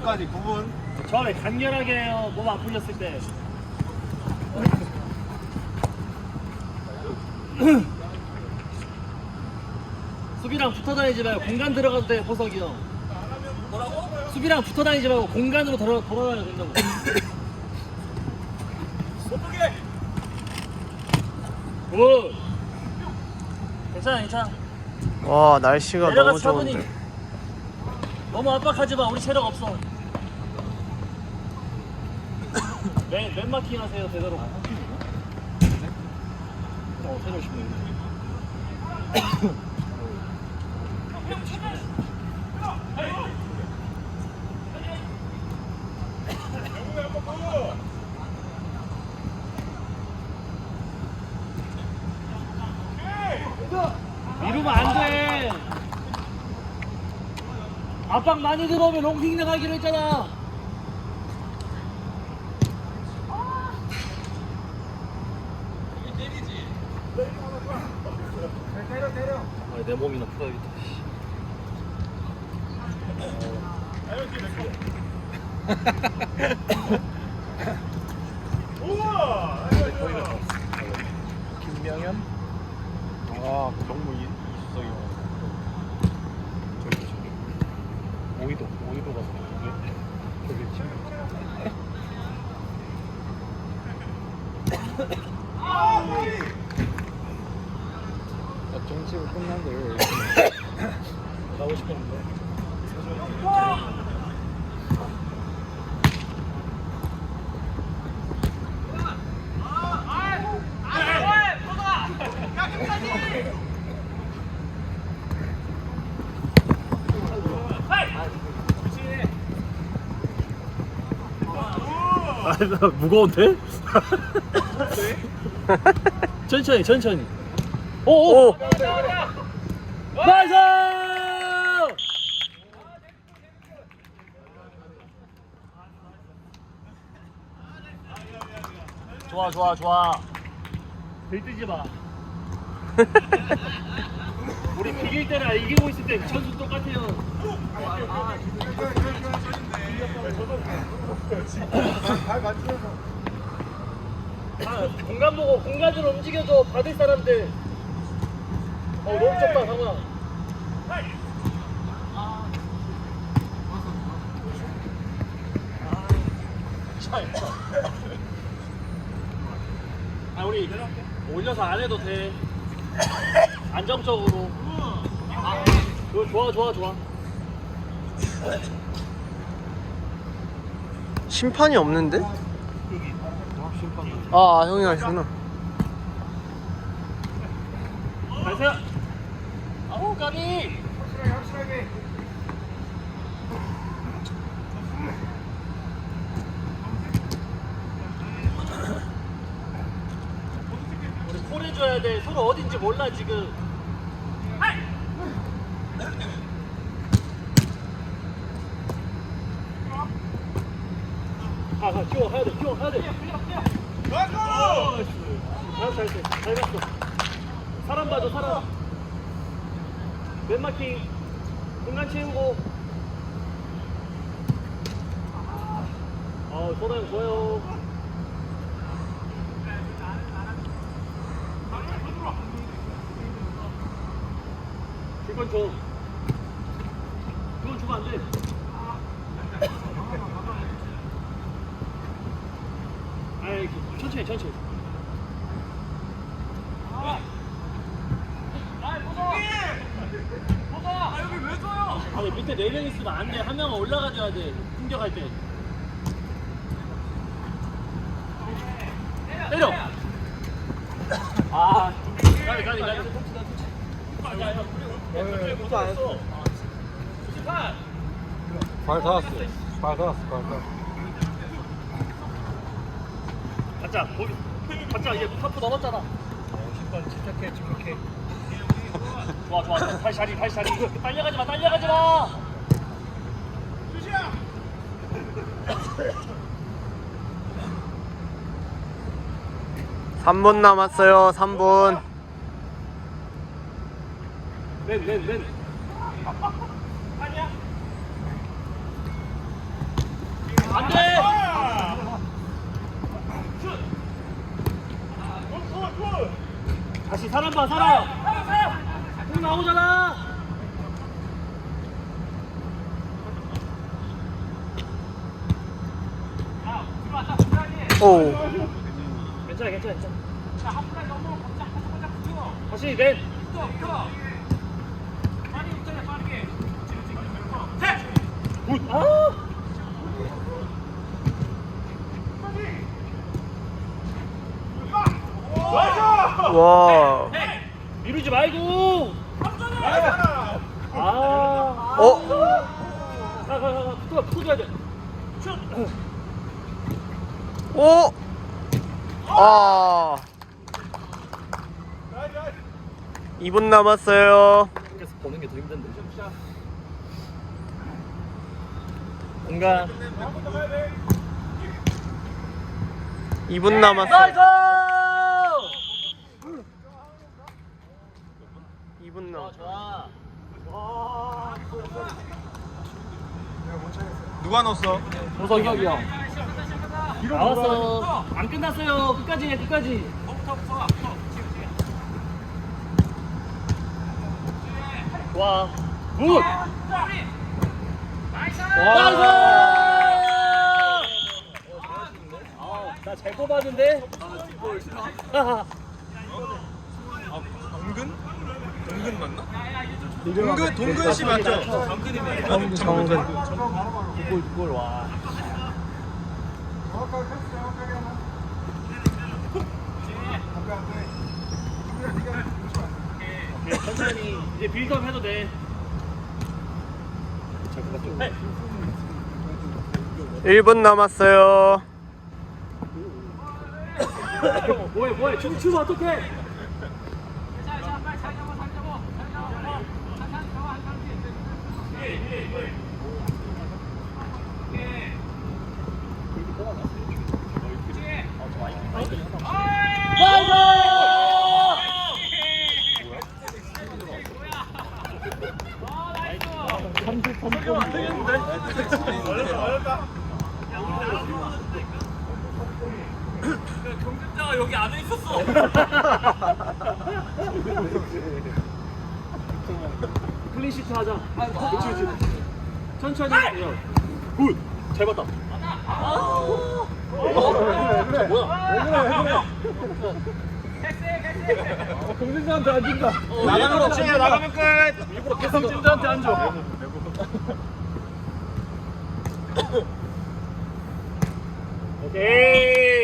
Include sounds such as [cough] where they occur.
9분까지 9분. 처음에 간결하게 해요. 몸안 풀렸을 때. [clears throat] 수비랑 붙어 다니지 말고 공간 들어가도 돼, 호석이 형. 뭐라고? 수비랑 붙어 다니지 말고 공간으로 돌아, 돌아다녀야 된다고. 오! 괜찮아, 괜찮아. 와 날씨가 내려가 너무 차분히. 좋은데 너무 압박하지 마. 우리 체력 없어. [coughs] 맨, 맨 마킹 하세요, 제대로. 어, 새로 싶네. 이러면 안 돼. 압박 많이 들어오면 롱핑 나가기로 했잖아. 아, 내 몸이나 풀어야겠다. 씨. [laughs] 김명현. 아, 그 정무 이- 이수석이. 저기 저기. 오이도 오이도 가서 저기 저기 지금. 나 정치가 왜 이렇게 나오고 싶었는데. 아, 나 무거운데? [laughs] 천천히, 천천히. 오, 오! 나이스! 좋아, 좋아, 좋아. 들뜨지 마. [laughs] 우리 비길 때나 이기고 있을 때 전수 똑같아요. 아, 공간 보고 공간으로 움직여줘 받을 사람들. 어 너무 좁다 상훈아. 아 우리 올려서 안 해도 돼. 안정적으로. 아, 그거 좋아 좋아 좋아. 심판이 없는데? 심판. 아 형이가 있구나 가세요. 아우 까비. 우리 콜 해줘야 돼. 서로 어딘지 몰라 지금. 아, 가, 뛰어 가야 돼, 뛰어 가야 돼. 잘했어, 잘했어, 잘 갔어. 사람 봐줘, 사람. 맨마킹 공간 채우고. 어, 소다 형 좋아요. 줄건 줘. 그건 주면 안 돼. 아이, 천천히, 천천히. 아니 밑에 네 명 있으면 안 돼. 한 명은 올라가줘야 돼. 공격할 때. 때려. 아, 가리 가리 가리. 발 닿았어. 발 닿았어. 발 닿았어. 가자. 거기. 가자. 이제 하프 넘었잖아. 심판 침착해, 침착해. 좋아 좋아. 좋아. 다시 자리 다시 자리 딸려가지 마 딸려가지 마. 3분 남았어요. 3분. 맨맨맨. 안돼! 다시 사람 봐 사람 공 나오잖아. 오. 괜찮아 괜찮아 괜찮아. 다시 넷 굿! 아! 와. 미루지 말고 아. 어? 가, 가, 가, 가. 붙어, 줘야 돼. 오! 아. 2분 남았어요. 밖에서 보는 게 더 힘든데. 공간. 2분 남았어요. 나이스! 5분 남. 누가 넣었어? 조석혁이 형. 나왔어. 안 끝났어요. 끝까지 해, 끝까지. 와. 굿. 나이스. 나잘 뽑았는데. 아, 은근? [laughs] 동근 맞나? 동근 동근 씨 맞죠? 정근이면 정근. 골, 골, 와. 천천히 이제 빌드업 해도 돼. 네. 1분 남았어요. 뭐해 뭐해 춤추면 어떡해? [laughs] 클린시트 하자. 그렇지 그렇지. 천천히. 야. 굿. 잘 봤다. 아. 왜 그래? 뭐야? 공진자한테 안 준다. 나가면 끝이야 나가면 끝. 일부러 공진자한테 안 줘. 오케이.